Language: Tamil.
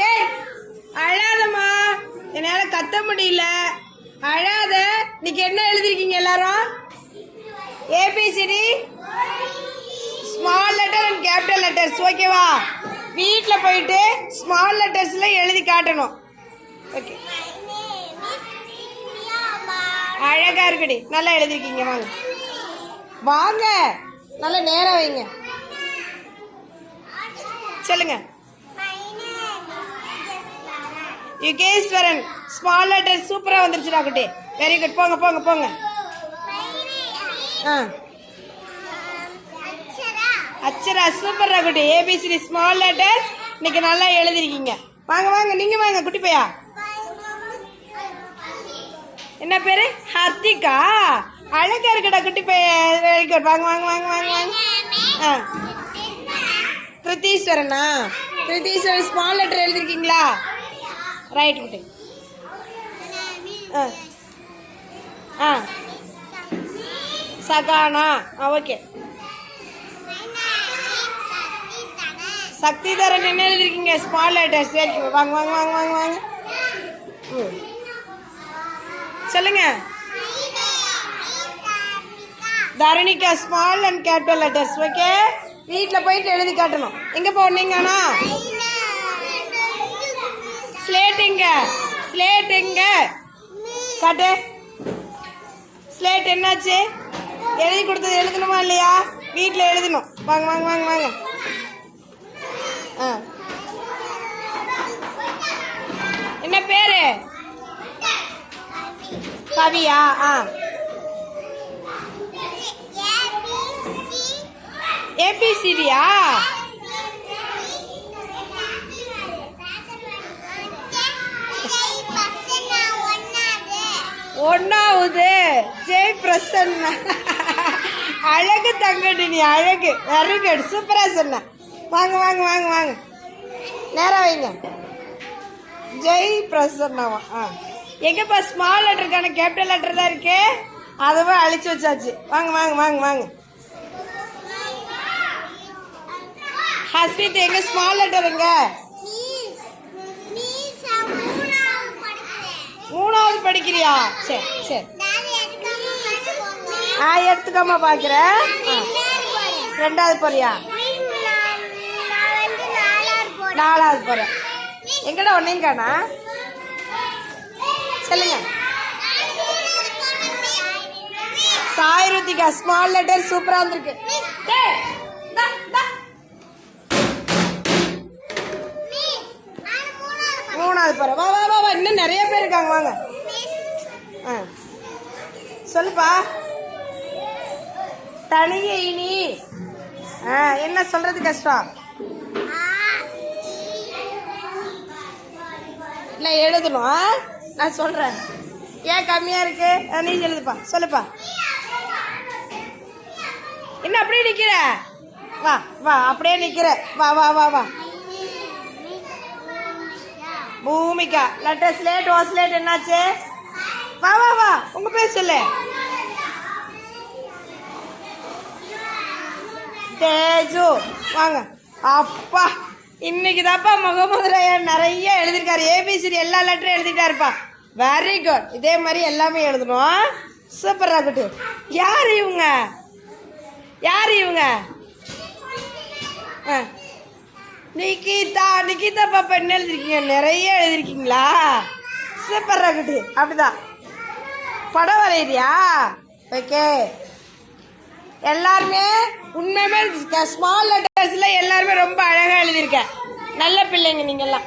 டேய் அழாதம்மா. என்னால் கத்த முடியல. அழாத. இன்னைக்கு என்ன எழுதிருக்கீங்க எல்லாரும்? ABCD small letter and capital letters ஓகேவா வீட்டில் போயிட்டு ஸ்மால் லெட்டர்ஸில் எழுதி காட்டணும். ஓகே அழகாக இருக்குடி. நல்லா எழுதிருக்கீங்க. வாங்க. வாங்க. நல்லா நேரம் வைங்க. சொல்லுங்கள் யுகேஸ்வரன். ஸ்மால் லெட்டர் சூப்பரா வந்துருச்சுடா குட்டி வெரி குட் போங்க போங்க போங்க. ஆ. அச்சரா சூப்பர்ரா குட்டி. ஏபிசிடி ஸ்மால் லெட்டர்ஸ் இன்னைக்கு நல்லா எழுதிருக்கீங்க. வாங்க வாங்க. நீங்க வாங்க குட்டி பையா. என்ன பேரு? ஹர்த்திகா அழகா இருக்குடா குட்டி பையன் வெரி குட் வாங்க வாங்க வாங்க வாங்க வாங்க. ஆ. கிருத்தீஸ்வரனா கிருத்தீஸ்வரன் ஸ்மால் லெட்டர் எழுதிருக்கீங்களா? ரைட் குட்டி ஆ ஆ சகானா ஆ ஓகே சக்தி தரன் என்ன எழுதிருக்கீங்க? ஸ்மால் லெட்டர் சரி வாங்க வாங்க வாங்க வாங்க வாங்க. சொல்லுங்க. Dharanika small and capital letters okay வீட்டில் போயிட்டு எழுதி காட்டணும். எங்கே போனீங்கண்ணா ஸ்லேட் எங்க? ஸ்லேட் எங்க? காட்டு. ஸ்லேட் என்னாச்சு? எழுதி கொடுத்தது எழுதணுமா இல்லையா? வீட்டில் எழுதணும். வாங்க வாங்க வாங்க வாங்க. ஆ. என்ன பேரு? கவியா? ஆ. ஏபிசிடியா ஒன்னாவது ஜெய் பிரசன்னா அழகு தங்கடி நீ அழகு. Very good. சூப்பராக சொன்ன. வாங்க வாங்க வாங்க வாங்க. நேராக வைங்க. ஜெய் பிரசன்னாவா ஆ. எங்கேப்பா ஸ்மால் லெட்டருக்கான கேபிட்டல் லெட்டர் தான் இருக்கு? அதுவும் அழிச்சு வச்சாச்சு. வாங்க வாங்க வாங்க வாங்க. ஹஸ்பீத் எங்கே ஸ்மால் லெட்டர் எங்கே மூணாவது படிக்கிறியா? சரி சரி. ஆ எடுத்துக்காம பார்க்குறேன் ரெண்டாவது போறியா? நாலாவது போகிறேன் எங்கடா ஒன்றையும் காணா? சொல்லுங்க. சாயிருத்திகா ஸ்மால் லெட்டர் சூப்பராக இந்தா. மூணாவது போகிறேன் வா வா வா வா. இன்னும் நிறைய பேர் இருக்காங்க வாங்க. சொல்லுப்பா. தனியே இனி. ஆ என்ன சொல்றது கஷ்டம்? நான் எழுதணும் நான் சொல்கிறேன் ஏன் கம்மியாக இருக்கு? நீ எழுதுப்பா. சொல்லுப்பா. என்ன அப்படியே நிற்கிற வா வா அப்படியே நிற்கிற வா வா வா வா. பூமிகா லெட்டர் ஸ்லேட் ஓ ஸ்லேட் என்னாச்சு? வா வா வா. உங்க பேர் சொல்லு. தேஜு. வாங்க. அப்பா இன்னைக்கு தாப்பா முகமதுரையன் நிறைய எழுதியிருக்காரு. ஏபிசிடி எல்லா லெட்டரும் எழுதிட்டாருப்பா. வெரி குட் இதே மாதிரி எல்லாமே எழுதணும். சூப்பர் ராகுட்டு யார் இவங்க? யார் இவங்க? ஆ. நிகிதா நிகிதா பாப்பா என்ன எழுதிருக்கீங்க நிறைய எழுதிருக்கீங்களா சூப்பர் ராகுட்டு அப்படிதான். படம் வரையிறியா ஓகே. எல்லாருமே உண்மையுமே ஸ்மால் லெட்டர்ஸில் எல்லாருமே ரொம்ப அழகாக எழுதியிருக்கேன் நல்ல பிள்ளைங்க நீங்கள்லாம்